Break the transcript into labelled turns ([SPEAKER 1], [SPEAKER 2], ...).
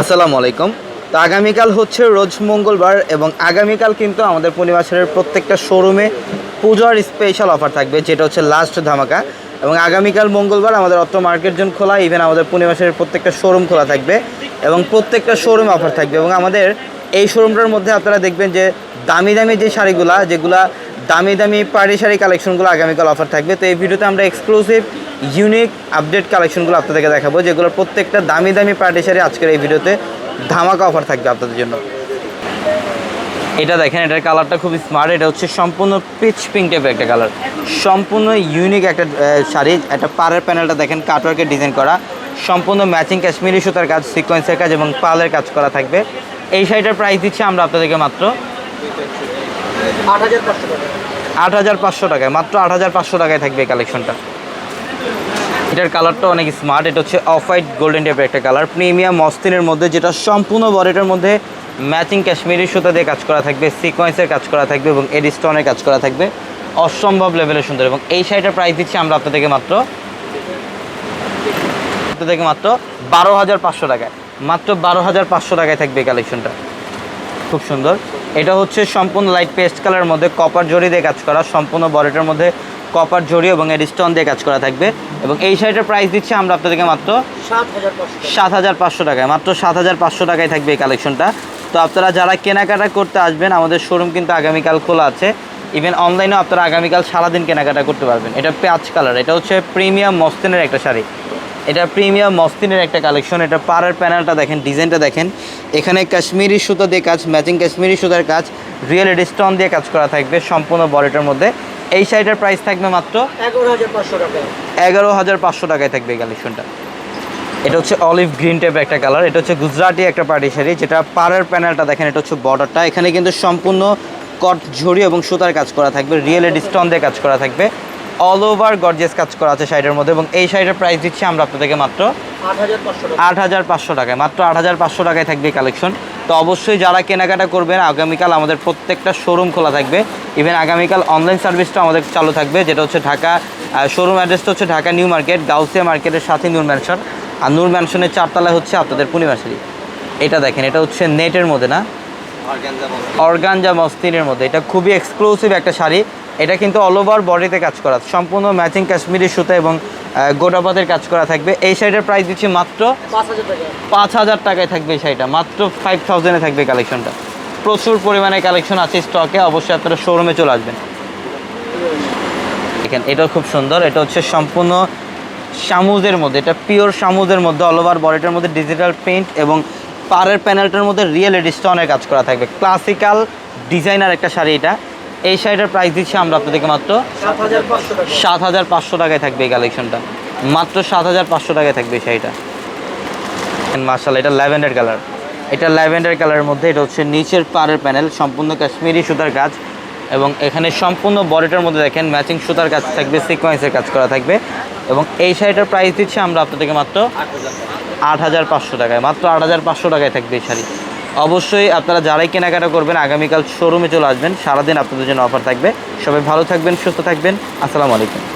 [SPEAKER 1] আসসালামু আলাইকুম। তো আগামীকাল হচ্ছে রোজ মঙ্গলবার এবং আগামীকাল কিন্তু আমাদের পূর্ণিমাসের প্রত্যেকটা শোরুমে পূজার স্পেশাল অফার থাকবে, যেটা হচ্ছে লাস্ট ধামাকা। এবং আগামীকাল মঙ্গলবার আমাদের অত্র মার্কেট জোন খোলা ইভেন আমাদের পূর্ণিমাসের প্রত্যেকটা শোরুম খোলা থাকবে এবং প্রত্যেকটা শোরুমে অফার থাকবে। এবং আমাদের এই শোরুমটার মধ্যে আপনারা দেখবেন যে দামি দামি যে শাড়িগুলা, যেগুলা দামি দামি পাড়ি শাড়ি কালেকশনগুলো আগামীকাল অফার থাকবে। তো এই ভিডিওতে আমরা এক্সক্লুসিভ ইউনিক আপডেট কালেকশনগুলো আপনাদেরকে দেখাবো যেগুলো প্রত্যেকটা দামি দামি পার্টি শাড়ি আজকের এই ভিডিওতে ধামাকা অফার থাকবে আপনাদের জন্য। এটা দেখেন, এটার কালারটা খুবই স্মার্ট এটা হচ্ছে সম্পূর্ণ পিচ পিঙ্ক টাইপের একটা কালার সম্পূর্ণ ইউনিক একটা শাড়ি, একটা পাড়ের প্যানেলটা দেখেন কাটওয়ার্কের ডিজাইন করা। সম্পূর্ণ ম্যাচিং কাশ্মীরি সুতার কাজ সিকোয়েন্সের কাজ এবং পালের কাজ করা থাকবে। এই শাড়িটার প্রাইস দিচ্ছি আমরা আপনাদেরকে মাত্র
[SPEAKER 2] আট হাজার পাঁচশো
[SPEAKER 1] টাকায় মাত্র আট হাজার পাঁচশো টাকায় থাকবে কালেকশনটা এটার কালারটা অনেক স্মার্ট এটা হচ্ছে অফ হোয়াইট গোল্ডেন টাইপের একটা কালার প্রিমিয়াম মস্তিনের মধ্যে যেটা সম্পূর্ণ বডিটার মধ্যে ম্যাচিং কাশ্মীরি সুতা দিয়ে কাজ করা থাকবে সিকোয়েন্সের কাজ করা থাকবে এবং এডি স্টোনের কাজ করা থাকবে। অসম্ভব লেভেলের সুন্দর এবং এই শাড়িটার প্রাইস দিচ্ছি আমরা আপনাদেরকে মাত্র আপনাদেরকে মাত্র বারো হাজার পাঁচশো টাকায়। মাত্র বারো হাজার পাঁচশো টাকায় থাকবে কালেকশনটা খুব সুন্দর। এটা হচ্ছে সম্পূর্ণ লাইট পেস্ট কালারের মধ্যে কপার জড়ি দিয়ে কাজ করা। সম্পূর্ণ বডিটার মধ্যে কপার জড়ি এবং এর স্টোন দিয়ে কাজ করা থাকবে। এবং এই শাড়িটার প্রাইস দিচ্ছি আমরা আপনাদেরকে মাত্র
[SPEAKER 2] সাত হাজার পাঁচশো
[SPEAKER 1] টাকায়। মাত্র সাত হাজার পাঁচশো টাকায় থাকবে এই কালেকশনটা তো আপনারা যারা কেনাকাটা করতে আসবেন, আমাদের শোরুম কিন্তু আগামীকাল খোলা আছে। ইভেন অনলাইনেও আপনারা আগামীকাল সারাদিন কেনাকাটা করতে পারবেন। এটা পেঁয়াজ কালার এটা হচ্ছে প্রিমিয়াম মস্তিনের একটা শাড়ি। এটা প্রিমিয়াম মস্তিনের একটা কালেকশন এটা পাড়ের প্যানেলটা দেখেন ডিজাইনটা দেখেন। এখানে কাশ্মীরি সুতো দিয়ে কাজ ম্যাচিং কাশ্মীরি সুতার কাজ রিয়েল স্টোন দিয়ে কাজ করা থাকবে সম্পূর্ণ বডিটার মধ্যে। এই শাড়িটার প্রাইস থাকবে মাত্র
[SPEAKER 2] এগারো হাজার পাঁচশো টাকা।
[SPEAKER 1] এগারো হাজার পাঁচশো টাকায় থাকবে এই কালেকশনটা এটা হচ্ছে অলিভ গ্রিন টাইপের একটা কালার এটা হচ্ছে গুজরাটি একটা পার্টি শাড়ি যেটা পাড়ের প্যানেলটা দেখেন এটা হচ্ছে বর্ডারটা এখানে কিন্তু সম্পূর্ণ কট ঝড়ি এবং সুতার কাজ করা থাকবে রিয়েল স্টোন দিয়ে কাজ করা থাকবে। অল ওভার গর্জিয়াস কাজ করা আছে শাড়িটার মধ্যে এবং এই শাড়িটার প্রাইস দিচ্ছি আমরা আপনাদেরকে মাত্র
[SPEAKER 2] আট হাজার পাঁচশো
[SPEAKER 1] আট হাজার পাঁচশো টাকায় মাত্র আট হাজার পাঁচশো টাকায় থাকবে কালেকশন তো অবশ্যই যারা কেনাকাটা করবেন আগামীকাল আমাদের প্রত্যেকটা শোরুম খোলা থাকবে। ইভেন আগামীকাল অনলাইন সার্ভিসটা আমাদের চালু থাকবে যেটা হচ্ছে ঢাকা শোরুম অ্যাড্রেসটা হচ্ছে ঢাকা নিউ মার্কেট গাউসিয়া মার্কেটের সাথে নূর ম্যানশন আর নূর ম্যানশনের চারতলায় হচ্ছে আপনাদের পূর্ণিমাশারি এটা দেখেন এটা হচ্ছে নেটের মধ্যে না? অর্গানজা মস্তিনের মধ্যে। এটা খুবই এক্সক্লুসিভ একটা শাড়ি। এটা কিন্তু অল ওভার বডিতে কাজ করা। সম্পূর্ণ ম্যাচিং কাশ্মীরি সুতা এবং গোটাপাতের কাজ করা থাকবে। এই শাড়িটার প্রাইস দিচ্ছি মাত্র
[SPEAKER 2] পাঁচ হাজার
[SPEAKER 1] টাকায় থাকবে এই শাড়িটা। মাত্র ফাইভ থাউজেন্ডে থাকবে কালেকশনটা প্রচুর পরিমাণে কালেকশন আছে স্টকে অবশ্যই আপনারা শোরুমে চলে আসবেন। দেখেন এটাও খুব সুন্দর। এটা হচ্ছে সম্পূর্ণ সামুজের মধ্যে এটা পিওর সামুজের মধ্যে অল ওভার বডিটার মধ্যে ডিজিটাল প্রিন্ট এবং পাড়ের প্যানেলটার মধ্যে রিয়েল স্টোনের কাজ করা থাকবে। ক্লাসিক্যাল ডিজাইনার একটা শাড়ি এটা। এই শাড়িটার প্রাইস দিচ্ছি আমরা আপনাদেরকে মাত্র সাত হাজার পাঁচশো টাকায় থাকবে এই কালেকশনটা মাত্র সাত হাজার পাঁচশো টাকায় থাকবে এই শাড়িটা। মার্শাল এটা ল্যাভেন্ডার কালার এটা ল্যাভেন্ডার কালারের মধ্যে, এটা হচ্ছে নিচের পাড়ের প্যানেল সম্পূর্ণ কাশ্মীরি সুতার কাজ এবং এখানে সম্পূর্ণ বডিটার মধ্যে দেখেন ম্যাচিং সুতার কাজ থাকবে সিকোয়েন্সের কাজ করা থাকবে এবং এই শাড়িটার প্রাইস দিচ্ছি আমরা আপনাদেরকে মাত্র আট হাজার পাঁচশো টাকায়। মাত্র আট হাজার পাঁচশো টাকায় থাকবে এই শাড়ি। অবশ্যই আপনারা যারাই কেনাকাটা করবেন, আগামীকাল শোরুমে চলে আসবেন। সারাদিন আপনাদের জন্য অফার থাকবে। সবাই ভালো থাকবেন, সুস্থ থাকবেন। আসসালামু আলাইকুম।